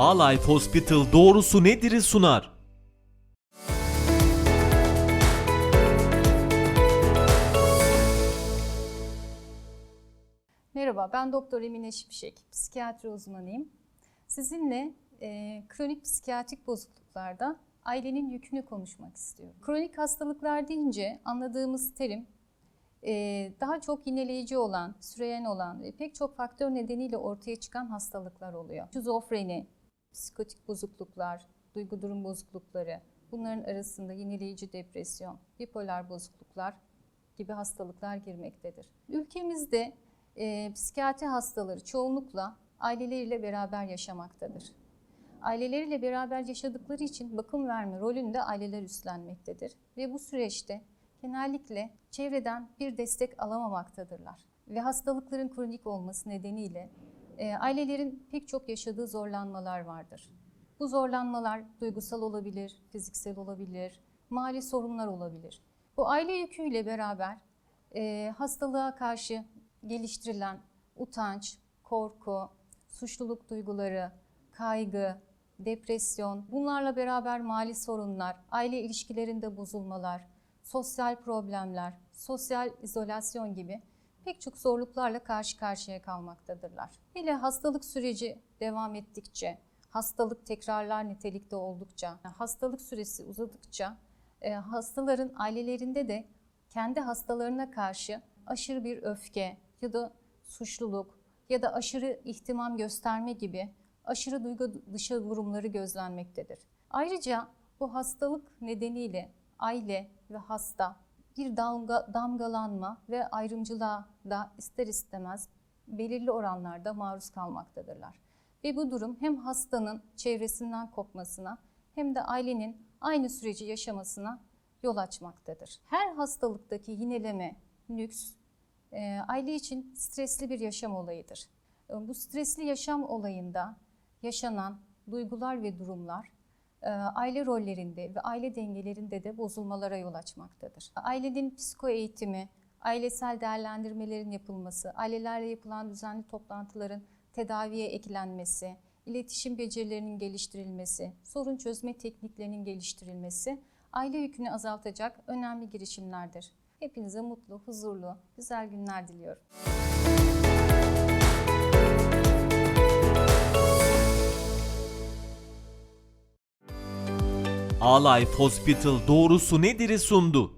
A-Life Hospital doğrusu nedir'i sunar. Merhaba, ben Doktor Emine Şimşek, psikiyatri uzmanıyım. Sizinle e, kronik psikiyatrik bozukluklarda ailenin yükünü konuşmak istiyorum. Kronik hastalıklar deyince anladığımız terim e, daha çok yineleyici olan, süreyen olan ve pek çok faktör nedeniyle ortaya çıkan hastalıklar oluyor. Şizofreni, psikotik bozukluklar, duygu durum bozuklukları, bunların arasında yineleyici depresyon, bipolar bozukluklar gibi hastalıklar girmektedir. Ülkemizde e, psikiyatri hastaları çoğunlukla aileleriyle beraber yaşamaktadır. Aileleriyle beraber yaşadıkları için bakım verme rolünü de aileler üstlenmektedir. Ve bu süreçte genellikle çevreden bir destek alamamaktadırlar. Ve hastalıkların kronik olması nedeniyle e, ailelerin pek çok yaşadığı zorlanmalar vardır. Bu zorlanmalar duygusal olabilir, fiziksel olabilir, mali sorunlar olabilir. Bu aile yüküyle beraber e, hastalığa karşı geliştirilen utanç, korku, suçluluk duyguları, kaygı, depresyon, bunlarla beraber mali sorunlar, aile ilişkilerinde bozulmalar, sosyal problemler, sosyal izolasyon gibi pek çok zorluklarla karşı karşıya kalmaktadırlar. Hele hastalık süreci devam ettikçe, hastalık tekrarlar nitelikte oldukça, hastalık süresi uzadıkça e, hastaların ailelerinde de kendi hastalarına karşı aşırı bir öfke ya da suçluluk ya da aşırı ihtimam gösterme gibi aşırı duygu dışı durumları gözlenmektedir. Ayrıca bu hastalık nedeniyle aile ve hasta bir damga, damgalanma ve ayrımcılığa da ister istemez belirli oranlarda maruz kalmaktadırlar. Ve bu durum hem hastanın çevresinden kopmasına hem de ailenin aynı süreci yaşamasına yol açmaktadır. Her hastalıktaki yineleme, nüks, e, aile için stresli bir yaşam olayıdır. E, Bu stresli yaşam olayında yaşanan duygular ve durumlar aile rollerinde ve aile dengelerinde de bozulmalara yol açmaktadır. Ailenin psiko eğitimi, ailesel değerlendirmelerin yapılması, ailelerle yapılan düzenli toplantıların tedaviye eklenmesi, iletişim becerilerinin geliştirilmesi, sorun çözme tekniklerinin geliştirilmesi aile yükünü azaltacak önemli girişimlerdir. Hepinize mutlu, huzurlu, güzel günler diliyorum. A-Life Hospital doğrusu nedir'i sundu.